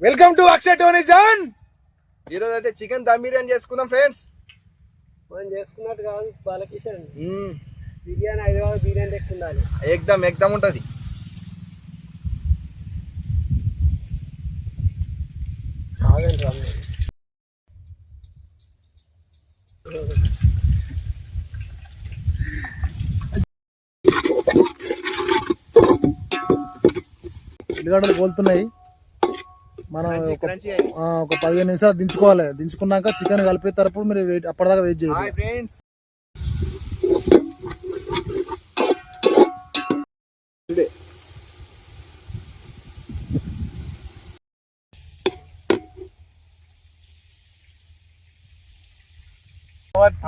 Welcome to Akshay Tony John ఈరోజు అయితే chicken dum biryani చేసుకుందాం ఫ్రెండ్స్ మనం చేసుకున్నట్టు కాదు బాలకిషన్. బిర్యానీ హైదరాబాద్ బిర్యానీ లెక్క ఉండాలి ఎగ్దమ్ ఎగ్దమ్ ఉంటది. ఉల్లిగడ్డలు కోలుతున్నాయి. మనం ఒక పదిహేను నిమిషాలు దించుకోవాలి. దించుకున్నాక చికెన్ కలిపే తరపు మీరు వెయిట్ అప్పటిదాకా వెయిట్ చేయాలి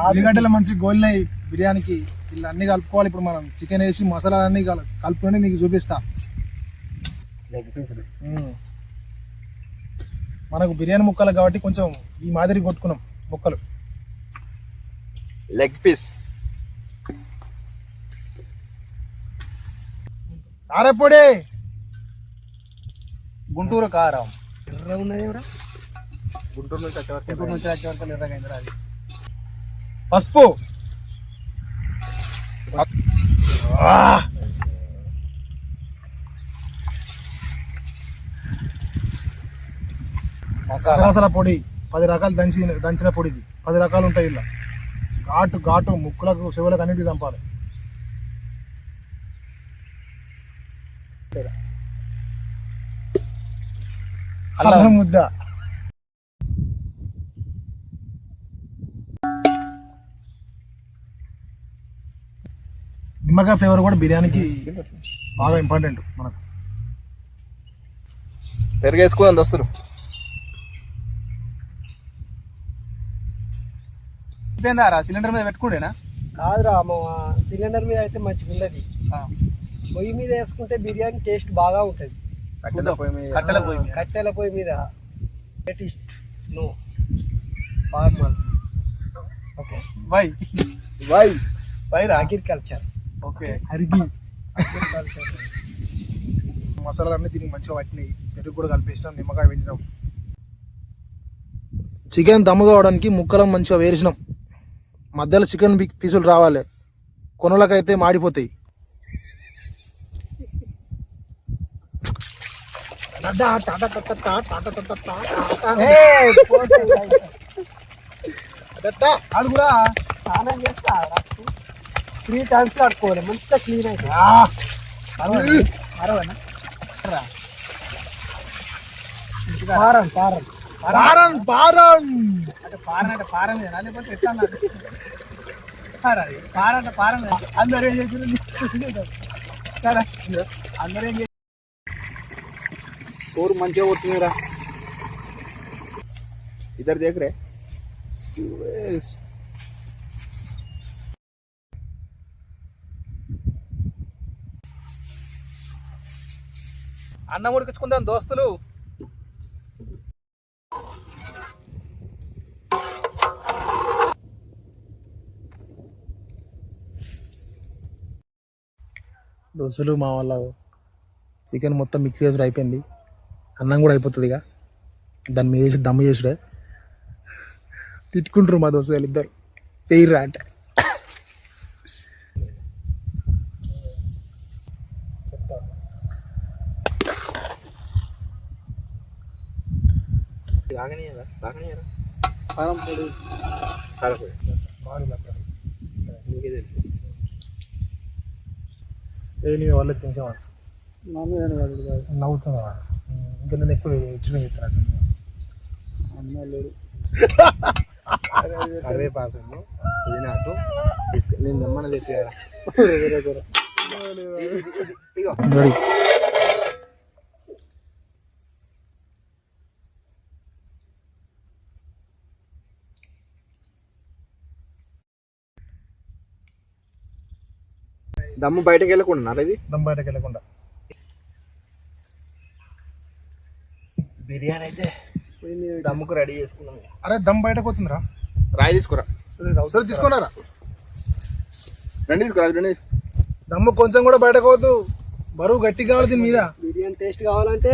ఉల్లిగడ్డలు మంచి గోలినాయి బిర్యానీకి. ఇలా అన్ని కలుపుకోవాలి. ఇప్పుడు మనం చికెన్ వేసి మసాలా అన్ని కలుపుకొని మీకు చూపిస్తా. ఉమ్. మనకు బిర్యానీ ముక్కలు కాబట్టి కొంచెం ఈ మాదిరి కొట్టుకున్నాం ముక్కలు. లెగ్ పీస్ కారపొడి గుంటూరు కారం. ఎర్ర ఉన్నది ఎవరా? గుంటూరు నుంచి వచ్చే వరకు గుంటూరు నుంచి వచ్చే వరకు ఎర్రగైందిరా అది పసుపు. మసాలా. పొడి పది రకాలు దంచి దంచిన పొడి ఇది పది రకాలు ఉంటాయి ఇలా. ఘాటు ఘాటు ముక్కులకు చెవులకు అన్నిటికీ చంపాలి. అల్లం ముద్ద. నిమ్మకాయ ఫ్లేవర్ కూడా బిర్యానీకి బాగా ఇంపార్టెంట్ మనకు. పెరుగు వేసుకుందాం దోస్తులు అయిపోయిందారా సిలిండర్ మీద పెట్టుకుండేనా? కాదురా మా సిలిండర్ మీద అయితే మంచిగా ఉన్నది పొయ్యి మీద వేసుకుంటే బిర్యానీ టేస్ట్ బాగా ఉంటుంది. కట్టెల పొయ్యి మీద. కట్టెల పొయ్యి మీద. కట్టెల పొయ్యి మీద. Latest no formals okay. Why. Why. Wyra agriculture okay. అరిగి agriculture మసాలాలన్నీ దీనికి మంచిగా పట్టినాయి. పెరుగు కూడా కలిపేసినాం నిమ్మకాయ వేసినాం చికెన్ దమ్ము కావడానికి ముక్కలను మంచిగా వేసినాం మధ్యలో చికెన్ పీసులు రావాలి. కొనలకైతే మాడిపోతాయి. అడుగురా స్నానం చేస్తా త్రీ టైమ్స్ కట్టుకోవాలి మంచిగా క్లీన్ అయితే పారం పారం పారన్ పారన్ అంటే పారన్ అంటే పారం మీద లేకపోతే ఎట్లా అన్నది పార అంటే పారం అందరూ ఏం చేసారు సరే అందరూ ఏం కూర మంచిగా కొడుతుందిరా ఇద్దరు దగ్గరే. అన్నం ఉడికించుకుందాం దోస్తులు. దోశలు మా వాళ్ళ చికెన్ మొత్తం మిక్స్ చేసి అయిపోయింది. అన్నం కూడా అయిపోతుంది ఇక. దాన్ని మీద వేసి దమ్ము చేసుడే తిట్టుకుంటారు మా దోశలు ఇద్దరు చెయ్యరా అంటే. తాగనీయరా తాగనీయరా పారం పొడి. నీకే తెలుసు. ఏ నీ వాళ్ళ కొంచెం మామూలు కాదు ఇది కాదు. నవ్వుతున్నా ఇంకా నేను ఎక్కువ ఇచ్చిన చెప్తాను అమ్మ లేడు. కరివేపాకు పుదీనాకు నేను దమ్మన తెచ్చారా దమ్ము బయటకు వెళ్ళకుండా ఇది? దమ్ బయటకు వెళ్ళకుండా. బిర్యానీ అయితే దమ్ముకు రెడీ చేసుకున్నాం. అరే దమ్ బయటకు వస్తుందిరా రాయి తీసుకురా. సరే తీసుకున్నారా? రెండు తీసుకురా రెండు దమ్ము కొంచెం కూడా బయటకు పోవద్దు బరువు గట్టి కావాలి దీని మీద. బిర్యానీ టేస్ట్ కావాలంటే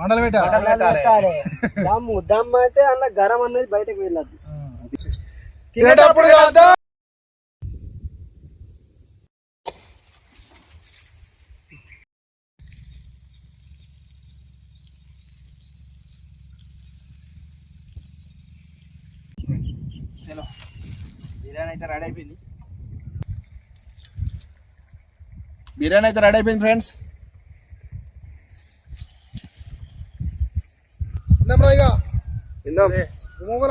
మండలు పెట్టాలి. దమ్ము దమ్ అంటే అందులో గరం అనేది బయటకు వెళ్ళదు. తినేటప్పుడు కాదు? చలో. బిర్యానీ అయితే రెడీ అయిపోయింది. బిర్యానీ అయితే రెడీ అయిపోయింది ఫ్రెండ్స్.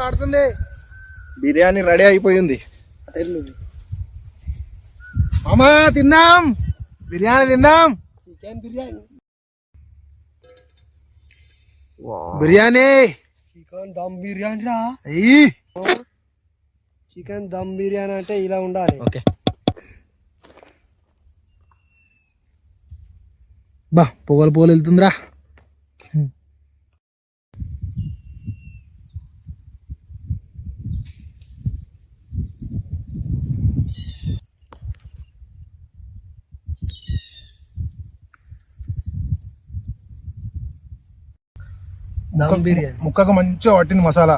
ఆడుతుంది. బిర్యానీ రెడీ అయిపోయింది. మామా తిందాం. బిర్యానీ తిందాం. చికెన్ బిర్యానీ. బిర్యానీ. చికెన్ దమ్ బిర్యానీ రా. చికెన్ దమ్ బిర్యానీ అంటే ఇలా ఉండాలి. ఓకే. బా పొగలు పొగలు వెళ్తుందిరా. దమ్ బిర్యానీ. ముక్కకు మంచిగా పట్టింది మసాలా.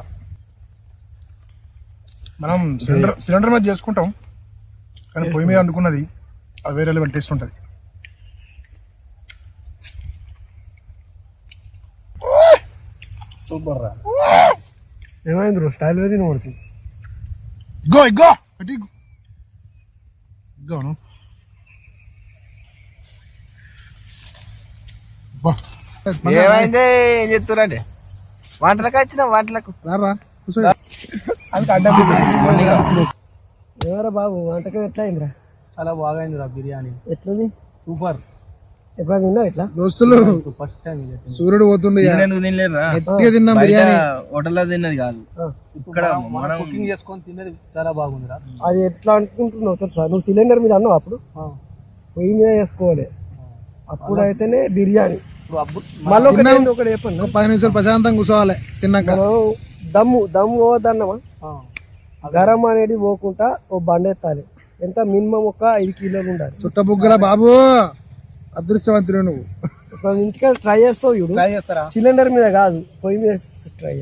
మనం సిలిండర్ సిలిండర్ మీద చేసుకుంటాం. కానీ పొయ్యి మీద వండుకున్నది అది వేరే లెవెల్ టేస్ట్ ఉంటుంది. సూపర్ రా ఏమైంది బ్రో స్టైల్ వేది నోడుతుంది ఇగో ఇగో. ఇగోను బా. ఏమైంది? ఏం చెప్తారండి వంటలకు వచ్చిన వంటలకు. రారా అడ్డం ఎవరా బాబు? వంటకం ఎట్లా అయిందిరా చాలా బాగా అయింది రా బిర్యానీ. ఎట్లుంది? సూపర్. ఎప్పుడైనా తిన్నావు ఇట్లా? దోస్తులు. ఫస్ట్ టైం సూర్యుడు పోతుండే తినలేదురా. తిన్నాం బిర్యానీ. హోటల్లో తిన్నది కాదు. ఇక్కడ మనం కుకింగ్ చేసుకొని తిన్నది చాలా బాగుందిరా. అది ఎట్లా అనుకుంటున్నావు తెలుసా? నువ్వు సిలిండర్ మీద అన్నావు అప్పుడు? పొయ్యి మీద వేసుకోవాలి అప్పుడు అయితేనే బిర్యానీ. మళ్ళీ ఒకటి ఒకటి చెప్పండి. ఒక పది నిమిషాలు ప్రశాంతంగా కూర్చోవాలి. తిన్నాక. దమ్ము దమ్ము పోవద్దన్నమా గరం అనేది పోకుండా ఓ బండెత్తాలి ఎంత మినిమం ఒక ఐదు కిలోలు ఉండాలి. చుట్టబుగ్గల బాబు అదృష్టవంతుడు నువ్వు. ఇంటికాడ ట్రై చేస్తావు ట్రై చేస్తారా? సిలిండర్ మీద కాదు పొయ్యి మీద ట్రై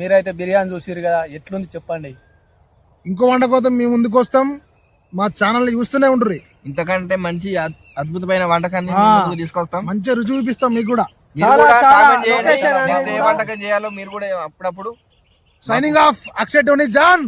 మీరైతే బిర్యానీ చూసారు కదా ఎట్లుంది చెప్పండి. ఇంకో వంట కోసం మీ ముందుకు వస్తాం. మా ఛానల్ చూస్తూనే ఉండరు ఇంతకంటే మంచి అద్భుతమైన వంటకాన్ని తీసుకొస్తాం. మంచి రుచి చూపిస్తాం మీకు కూడా. మీరు చాలా, కూడా చాలా కామెంట్ చేయండి location అనేది నెక్స్ట్ ఏ వంటకం చేయాలో మీరు కూడా అప్పుడప్పుడు signing off Akshay Tony John